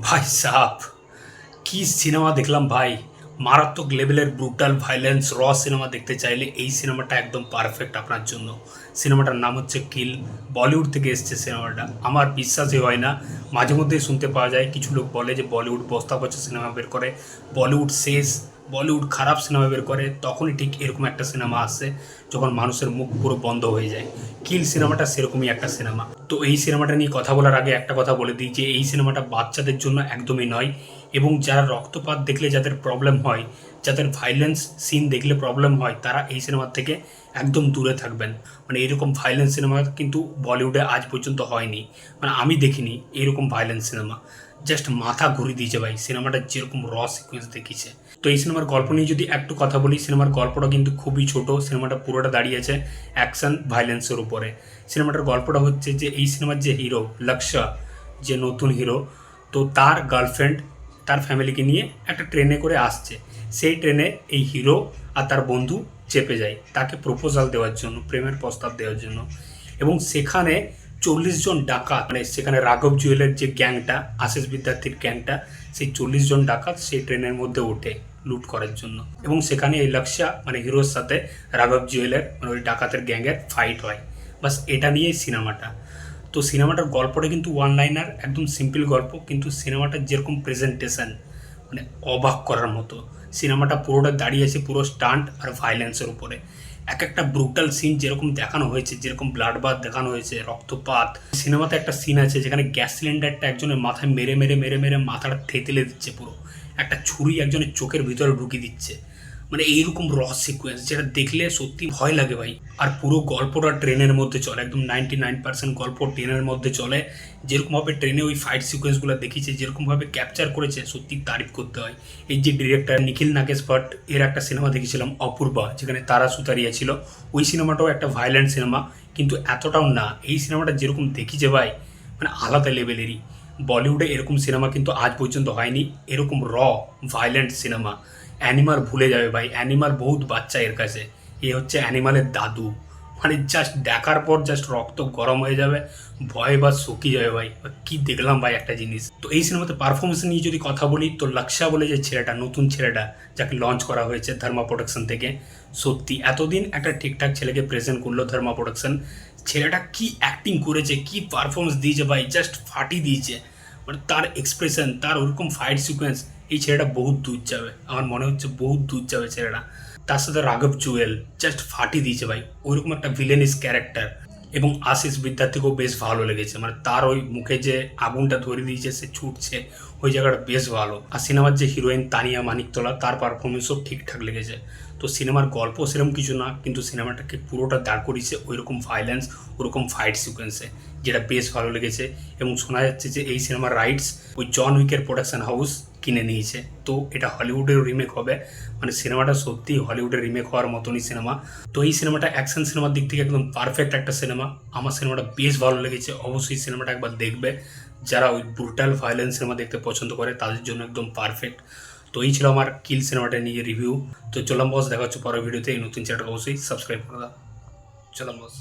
ভাই সাপ কি সিনেমা দেখলাম ভাই? মারাত্মক লেভেলের ব্রুটাল ভাইলেন্স র সিনেমা দেখতে চাইলে এই সিনেমাটা একদম পারফেক্ট আপনার জন্য। সিনেমাটার নাম হচ্ছে কিল বলিউড থেকে এসছে সিনেমাটা। আমার বিশ্বাসই হয় না। মাঝে মধ্যেই শুনতে পাওয়া যায়, কিছু লোক বলে যে বলিউড বস্তা বছর সিনেমা বের করে। বলিউড শেষ। বলিউড খারাপ সিনেমা বের করে, তখনই ঠিক এরকম একটা সিনেমা আসে যখন মানুষের মুখ পুরো বন্ধ হয়ে যায়। কিল সিনেমাটা সেরকমই একটা সিনেমা। তো এই সিনেমাটা নিয়ে কথা বলার আগে একটা কথা বলে দিই যে, এই সিনেমাটা বাচ্চাদের জন্য একদমই নয় এবং যারা রক্তপাত দেখলে যাদের প্রবলেম হয়, যাদের ভাইলেন্স সিন দেখলে প্রবলেম হয়, তারা এই সিনেমার থেকে একদম দূরে থাকবেন। মানে এরকম ভাইলেন্স সিনেমা কিন্তু বলিউডে আজ পর্যন্ত হয়নি। মানে আমি দেখিনি এরকম ভাইলেন্স সিনেমা। জাস্ট মাথা ঘুরিয়ে দিয়েছে ভাই, সিনেমাটা যেরকম র সিকোয়েন্স দেখিয়েছে। তো এই সিনেমার গল্প নিয়ে যদি একটু কথা বলি সিনেমার গল্পটা কিন্তু খুবই ছোট সিনেমাটা পুরোটা দাঁড়িয়ে আছে অ্যাকশন ভাইলেন্সের উপরে। সিনেমাটার গল্পটা হচ্ছে যে, এই সিনেমার যে হিরো লক্ষ্য যে নতুন হিরো তো তার গার্লফ্রেন্ড তার ফ্যামিলিকে নিয়ে একটা ট্রেনে করে আসছে। সেই ট্রেনে এই হিরো আর তার বন্ধু চেপে যায়, তাকে প্রপোজাল দেওয়ার জন্য, প্রেমের প্রস্তাব দেওয়ার জন্য। এবং সেখানে চল্লিশ জন ডাকাত মানে সেখানে রাঘব জুয়েলের যে গ্যাংটা, আশিস বিদ্যার্থীর গ্যাংটা, সেই চল্লিশ জন ডাকাত সেই ট্রেনের মধ্যে ওঠে লুট করার জন্য। এবং সেখানে এই লক্ষ্যা মানে হিরোর সাথে রাঘব জুয়েলের মানে ওই ডাকাতের গ্যাংয়ের ফাইট হয়। বাস এটা নিয়েই সিনেমাটা। তো সিনেমাটার গল্পটা কিন্তু ওয়ান লাইনার একদম সিম্পল গল্প, কিন্তু সিনেমাটার যেরকম প্রেজেন্টেশন মানে অবাক করার মতো। সিনেমাটা পুরোটা দাঁড়িয়ে আছে পুরো স্টান্ট আর ভাইলেন্সের উপরে। এক একটা ব্রুটাল সিন যেরকম দেখানো হয়েছে, যেরকম ব্লাড বাথ দেখানো হয়েছে, রক্তপাত। সিনেমাতে একটা সিন আছে যেখানে গ্যাস সিলিন্ডারটা একজনের মাথায় মেরে মেরে মেরে মেরে মাথাটা থেতেলে দিচ্ছে পুরো। একটা ছুরি একজনের চোখের ভিতরে ঢুকিয়ে দিচ্ছে। মানে এইরকম র সিকোয়েন্স যেটা দেখলে সত্যি ভয় লাগে ভাই। আর পুরো গল্পটা ট্রেনের মধ্যে চলে, একদম নাইনটি নাইন পার্সেন্ট গল্প ট্রেনের মধ্যে চলে। যেরকমভাবে ট্রেনে ওই ফাইট সিকোয়েন্সগুলো দেখিয়েছে যেরকমভাবে ক্যাপচার করেছে, সত্যি তারিফ করতে হয়। এই যে ডিরেক্টর নিখিল নাগেশ ভট্ট, এর একটা সিনেমা দেখেছিলাম, অপূর্বা, যেখানে তারা সুতারিয়া ছিল। ওই সিনেমাটাও একটা ভায়োলেন্ট সিনেমা কিন্তু এতটাও না। এই সিনেমাটা যেরকম দেখিছে ভাই মানে আলাদা লেভেলেরই বলিউডে এরকম সিনেমা কিন্তু আজ পর্যন্ত হয়নি। এরকম র ভায়োলেন্ট সিনেমা অ্যানিমাল ভুলে যাবে ভাই অ্যানিমাল বহুত বাচ্চা এর কাছে। এ হচ্ছে অ্যানিমালের দাদু। মানে জাস্ট দেখার পর জাস্ট রক্ত গরম হয়ে যাবে, ভয় বা শুকিয়ে যাবে ভাই। কি দেখলাম ভাই একটা জিনিস। তো এই সিনেমাতে পারফরমেন্স নিয়ে যদি কথা বলি, তো লাক্সা বলে যে ছেলেটা, নতুন ছেলেটা যাকে লঞ্চ করা হয়েছে ধর্মা প্রোডাকশন থেকে। সত্যি, এতদিন একটা ঠিকঠাক ছেলেকে প্রেজেন্ট করল ধর্মা প্রোডাকশন ছেলেটা কি অ্যাক্টিং করেছে, কি পারফরমেন্স দিয়েছে ভাই জাস্ট ফাটি দিয়েছে। মানে তার এক্সপ্রেশন তার ওরকম ফাইট সিকোয়েন্স এই ছেলেটা বহুত দূর যাবে। আমার মনে হচ্ছে বহুত দূর যাবে ছেলেটা। তার সাথে রাঘব জুয়েল জাস্ট ফাটিয়ে দিয়েছে ভাই। ওইরকম একটা ভিলেনিস ক্যারেক্টার এবং আশিস বিদ্যার্থীকেও বেশ ভালো লেগেছে। মানে তার ওই মুখে যে আগুনটা ধরে দিয়েছে, সে ছুটছে, ওই জায়গাটা বেশ ভালো। আর সিনেমার যে হিরোইন তানিয়া মানিকতলা, তার পারফরমেন্সও ঠিকঠাক লেগেছে। তো সিনেমার গল্প সেরকম কিছু না, কিন্তু সিনেমাটাকে পুরোটা দাঁড় করিয়েছে ওই রকম ভাইলেন্স ওরকম ফাইট সিকোয়েন্সে যেটা বেশ ভালো লেগেছে। এবং শোনা যাচ্ছে যে এই সিনেমার রাইটস ওই জন উইকের প্রোডাকশন হাউস কিনে নিয়েছে। তো এটা হলিউডের রিমেক হবে। মানে সিনেমাটা সত্যি হলিউডের রিমেক হওয়ার মতনই সিনেমা তো এই সিনেমাটা অ্যাকশন সিনেমার দিক থেকে একদম পারফেক্ট একটা সিনেমা আমার সিনেমাটা বেশ ভালো লেগেছে। অবশ্যই সিনেমাটা একবার দেখবে। যারা ওই ব্রুটাল ভায়োলেন্স সিনেমা দেখতে পছন্দ করে, তাদের জন্য একদম পারফেক্ট তো এই ছিল আমার কিল সিনেমাটা নিয়ে রিভিউ তো চলাম বস দেখা হচ্ছে পরের ভিডিওতে এই নতুন চ্যানেলটা অবশ্যই সাবস্ক্রাইব করে দাও। চলাম বস